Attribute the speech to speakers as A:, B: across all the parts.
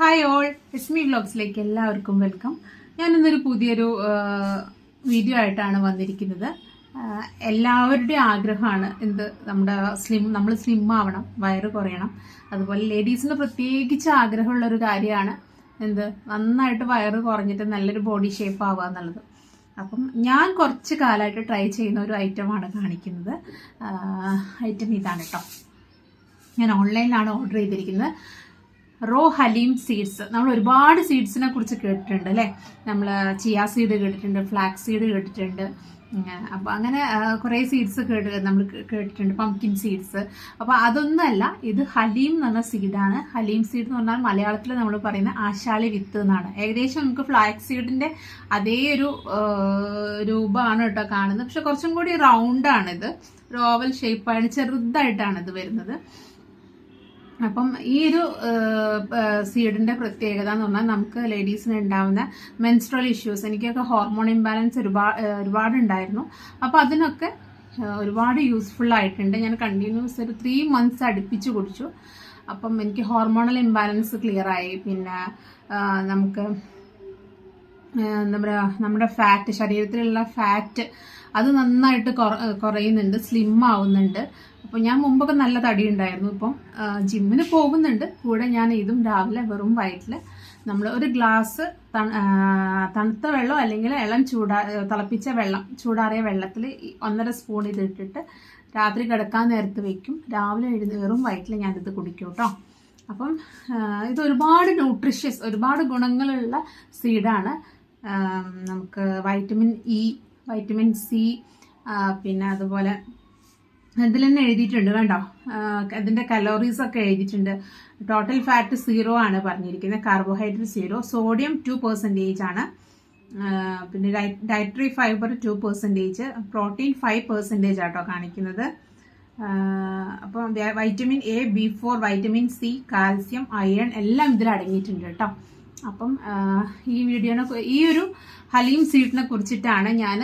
A: Hi all എസ്മി വ്ലോഗ്സിലേക്ക് എല്ലാവർക്കും welcome ഞാനിന്നൊരു പുതിയൊരു video ആയിട്ടാണ് വന്നിരിക്കുന്നത്. എല്ലാവരുടെയും ആഗ്രഹമാണ് എന്ത് നമ്മുടെ സ്ലിം നമ്മൾ സ്ലിം ആവണം വയറ് കുറയണം. അതുപോലെ ലേഡീസിന് പ്രത്യേകിച്ച് ആഗ്രഹമുള്ള ഒരു കാര്യമാണ് എന്ത് നന്നായിട്ട് വയറ് കുറഞ്ഞിട്ട് നല്ലൊരു ബോഡി ഷേപ്പ് ആവുക എന്നുള്ളത്. അപ്പം ഞാൻ കുറച്ച് കാലമായിട്ട് ട്രൈ ചെയ്യുന്ന ഒരു ഐറ്റമാണ് കാണിക്കുന്നത്. ഐറ്റം ഇതാണ് കേട്ടോ. ഞാൻ ഓൺലൈനിലാണ് ഓർഡർ ചെയ്തിരിക്കുന്നത്. റോ ഹലീം സീഡ്സ് നമ്മൾ ഒരുപാട് സീഡ്സിനെ കുറിച്ച് കേട്ടിട്ടുണ്ട് അല്ലേ? നമ്മൾ ചിയാ സീഡ് കേട്ടിട്ടുണ്ട് ഫ്ലാക്സ് സീഡ് കേട്ടിട്ടുണ്ട്. അപ്പോൾ അങ്ങനെ കുറേ സീഡ്സ് കേട്ട് നമ്മൾ കേട്ടിട്ടുണ്ട് പംകിൻ സീഡ്സ് അപ്പോൾ അതൊന്നുമല്ല ഇത് ഹലീം എന്ന് പറഞ്ഞ സീഡാണ് ഹലീം സീഡ് എന്ന് പറഞ്ഞാൽ മലയാളത്തിൽ നമ്മൾ പറയുന്ന ആശാളി വിത്ത് എന്നാണ്. ഏകദേശം നമുക്ക് ഫ്ലാക്സ് സീഡിന്റെ അതേ ഒരു രൂപമാണ് കേട്ടോ കാണുന്നത്. പക്ഷെ കുറച്ചും കൂടി റൗണ്ടാണിത് ഒരു ഓവൽ ഷേപ്പാണ് ചെറുതായിട്ടാണ് ഇത് വരുന്നത്. അപ്പം ഈ ഒരു സീഡിന്റെ പ്രത്യേകത എന്ന് പറഞ്ഞാൽ നമുക്ക് ലേഡീസിന് ഉണ്ടാവുന്ന മെൻസ്ട്രൽ ഇഷ്യൂസ് എനിക്കൊക്കെ ഹോർമോൺ ഇംബാലൻസ് ഒരുപാട് ഒരുപാട് ഉണ്ടായിരുന്നു അപ്പോൾ അതിനൊക്കെ ഒരുപാട് യൂസ്ഫുൾ ആയിട്ടുണ്ട്. ഞാൻ കണ്ടിന്യൂസ് ഒരു ത്രീ മന്ത്സ് അടുപ്പിച്ച് കുടിച്ചു. അപ്പം എനിക്ക് ഹോർമോണൽ ഇംബാലൻസ് ക്ലിയർ ആയി. പിന്നെ നമുക്ക് ഏഹ് നമ്മുടെ നമ്മുടെ ഫാറ്റ് ശരീരത്തിലുള്ള ഫാറ്റ് അത് നന്നായിട്ട് കുറയുന്നുണ്ട് സ്ലിം ആവുന്നുണ്ട്. അപ്പോൾ ഞാൻ മുമ്പൊക്കെ നല്ല തടി ഉണ്ടായിരുന്നു ഇപ്പം ജിമ്മിന് പോകുന്നുണ്ട്. കൂടെ ഞാൻ ഇതും രാവിലെ വെറും വയറ്റിൽ നമ്മൾ ഒരു ഗ്ലാസ് തണുത്ത വെള്ളം അല്ലെങ്കിൽ ഇളം ചൂടാ തിളപ്പിച്ച വെള്ളം ചൂടാറിയ വെള്ളത്തിൽ ഒന്നര സ്പൂൺ ഇതിട്ടിട്ട് രാത്രി കിടക്കാൻ നേരത്ത് വെക്കും. രാവിലെ എഴുതി വെറും വയറ്റിൽ ഞാനിത് കുടിക്കും കേട്ടോ അപ്പം ഇത് ഒരുപാട് ന്യൂട്രിഷ്യസ് ഒരുപാട് ഗുണങ്ങളുള്ള സീഡാണ് നമുക്ക് വൈറ്റമിൻ ഇ വൈറ്റമിൻ സി പിന്നെ അതുപോലെ ഇതിൽ തന്നെ എഴുതിയിട്ടുണ്ട് കണ്ടോ അതിന്റെ കലോറീസ് ഒക്കെ എഴുതിയിട്ടുണ്ട്. ടോട്ടൽ ഫാറ്റ് സീറോ ആണ് പറഞ്ഞിരിക്കുന്നത്. Carbohydrate zero sodium two percentage ആണ്. പിന്നെ dietary fibre two percentage protein five percentage ആട്ടോ കാണിക്കുന്നത്. അപ്പോൾ vitamin A B four vitamin C calcium iron എല്ലാം ഇതിൽ അടങ്ങിയിട്ടുണ്ട് കേട്ടോ. അപ്പം ഈ വീഡിയോനെ ഈ ഒരു ഹലീം സ്വീറ്റിനെ കുറിച്ചിട്ടാണ് ഞാൻ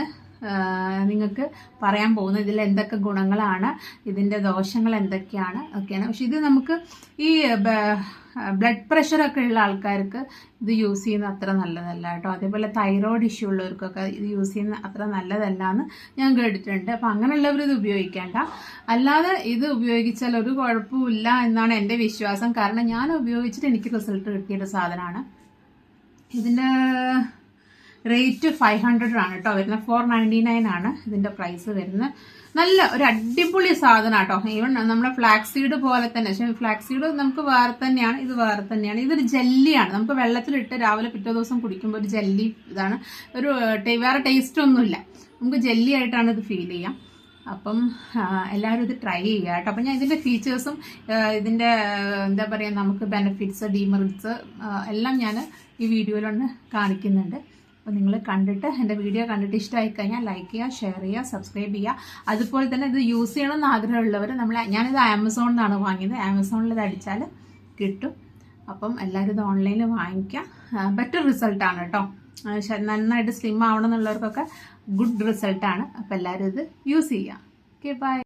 A: നിങ്ങൾക്ക് പറയാൻ പോകുന്നത്. ഇതിൽ എന്തൊക്കെ ഗുണങ്ങളാണ് ഇതിന്റെ ദോഷങ്ങൾ എന്തൊക്കെയാണ് ഒക്കെയാണ്. പക്ഷെ ഇത് നമുക്ക് ഈ ബ്ലഡ് പ്രഷറൊക്കെ ഉള്ള ആൾക്കാർക്ക് ഇത് യൂസ് ചെയ്യുന്നത് അത്ര നല്ലതല്ല കേട്ടോ. അതേപോലെ തൈറോയ്ഡ് ഇഷ്യൂ ഉള്ളവർക്കൊക്കെ ഇത് യൂസ് ചെയ്യുന്ന അത്ര നല്ലതല്ല എന്ന് ഞാൻ കേട്ടിട്ടുണ്ട്. അപ്പം അങ്ങനെയുള്ളവർ ഇത് ഉപയോഗിക്കേണ്ട. അല്ലാതെ ഇത് ഉപയോഗിച്ചാൽ ഒരു കുഴപ്പമില്ല എന്നാണ് എന്റെ വിശ്വാസം. കാരണം ഞാൻ ഉപയോഗിച്ചിട്ട് എനിക്ക് റിസൾട്ട് കിട്ടിയൊരു സാധനമാണ്. ഇതിന്റെ റേറ്റ് ഫൈവ് ഹൺഡ്രഡ് ആണ് കേട്ടോ. വരുന്നത് ഫോർ നയന്റി നയൻ ആണ് ഇതിന്റെ പ്രൈസ് വരുന്നത്. നല്ല ഒരു അടിപൊളി സാധനം കേട്ടോ ഈവൻ നമ്മുടെ ഫ്ലാക്സീഡ് സീഡ് പോലെ തന്നെ. പക്ഷേ ഫ്ലാക്സ് സീഡ് നമുക്ക് വേറെ തന്നെയാണ്. ഇത് വേറെ തന്നെയാണ്. ഇതൊരു ജെല്ലിയാണ്. നമുക്ക് വെള്ളത്തിലിട്ട് രാവിലെ പിറ്റേ ദിവസം കുടിക്കുമ്പോൾ ഒരു ജെല്ലി ഇതാണ്. ഒരു വേറെ ടേസ്റ്റ് ഒന്നുമില്ല. നമുക്ക് ജെല്ലി ആയിട്ടാണ് ഇത് ഫീൽ ചെയ്യാം. അപ്പം എല്ലാവരും ഇത് ട്രൈ ചെയ്യുക കേട്ടോ. അപ്പം ഞാൻ ഇതിന്റെ ഫീച്ചേഴ്സും ഇതിന്റെ എന്താ പറയുക നമുക്ക് ബെനിഫിറ്റ്സ് ഡീമെറിറ്റ്സ് എല്ലാം ഞാൻ ഈ വീഡിയോയിലൊന്ന് കാണിക്കുന്നുണ്ട്. അപ്പോൾ നിങ്ങൾ കണ്ടിട്ട് എന്റെ വീഡിയോ കണ്ടിട്ട് ഇഷ്ടമായി കഴിഞ്ഞാൽ ലൈക്ക് ചെയ്യുക ഷെയർ ചെയ്യുക സബ്സ്ക്രൈബ് ചെയ്യുക. അതുപോലെ തന്നെ ഇത് യൂസ് ചെയ്യണമെന്ന് ആഗ്രഹമുള്ളവർ നമ്മൾ ഞാനിത് ആമസോണിൽ നിന്നാണ് വാങ്ങിയത്. ആമസോണിൽ ഇത് അടിച്ചാൽ കിട്ടും. അപ്പം എല്ലാവരും ഇത് ഓൺലൈനിൽ വാങ്ങിക്കുക. ബെറ്റർ റിസൾട്ടാണ് കേട്ടോ. നന്നായിട്ട് സ്ലിം ആവണം എന്നുള്ളവർക്കൊക്കെ ഗുഡ് റിസൾട്ടാണ് അപ്പോൾ എല്ലാവരും ഇത് യൂസ് ചെയ്യുക ഓക്കെ ബൈ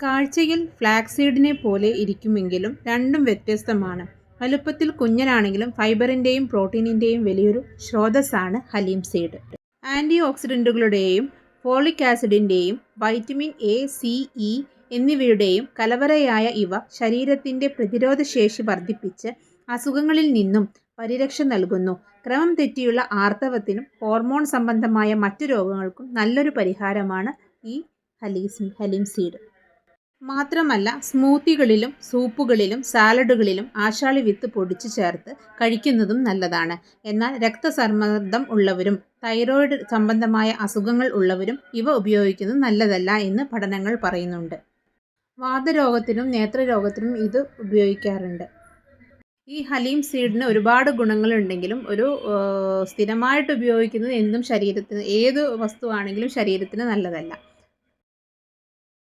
B: കാഴ്ചയിൽ ഫ്ലാക്സീഡിനെ പോലെ ഇരിക്കുമെങ്കിലും രണ്ടും വ്യത്യസ്തമാണ്. വലുപ്പത്തിൽ കുഞ്ഞനാണെങ്കിലും ഫൈബറിന്റെയും പ്രോട്ടീനിന്റെയും വലിയൊരു സ്രോതസ്സാണ് ഹലീം സീഡ് ആന്റി ഓക്സിഡന്റുകളുടെയും ഫോളിക് ആസിഡിന്റെയും വൈറ്റമിൻ എ സി ഇ എന്നിവയുടെയും കലവറയായ ഇവ ശരീരത്തിന്റെ പ്രതിരോധശേഷി വർദ്ധിപ്പിച്ച് അസുഖങ്ങളിൽ നിന്നും പരിരക്ഷ നൽകുന്നു. ക്രമം തെറ്റിയുള്ള ആർത്തവത്തിനും ഹോർമോൺ സംബന്ധമായ മറ്റു രോഗങ്ങൾക്കും നല്ലൊരു പരിഹാരമാണ് ഈ ഹലീസ് ഹലീം സീഡ്. മാത്രമല്ല സ്മൂത്തികളിലും സൂപ്പുകളിലും സാലഡുകളിലും ആശാളി വിത്ത് പൊടിച്ചു ചേർത്ത് കഴിക്കുന്നതും നല്ലതാണ്. എന്നാൽ രക്തസമ്മർദ്ദം ഉള്ളവരും തൈറോയിഡ് സംബന്ധമായ അസുഖങ്ങൾ ഉള്ളവരും ഇവ ഉപയോഗിക്കുന്നത് നല്ലതല്ല എന്ന് പഠനങ്ങൾ പറയുന്നുണ്ട്. വാതരോഗത്തിനും നേത്രരോഗത്തിനും ഇത് ഉപയോഗിക്കാറുണ്ട്. ഈ ഹലീം സീഡിന് ഒരുപാട് ഗുണങ്ങളുണ്ടെങ്കിലും ഒരു സ്ഥിരമായിട്ട് ഉപയോഗിക്കുന്നത് എന്തും ശരീരത്തിന് ഏത് വസ്തുവാണെങ്കിലും ശരീരത്തിന് നല്ലതല്ല.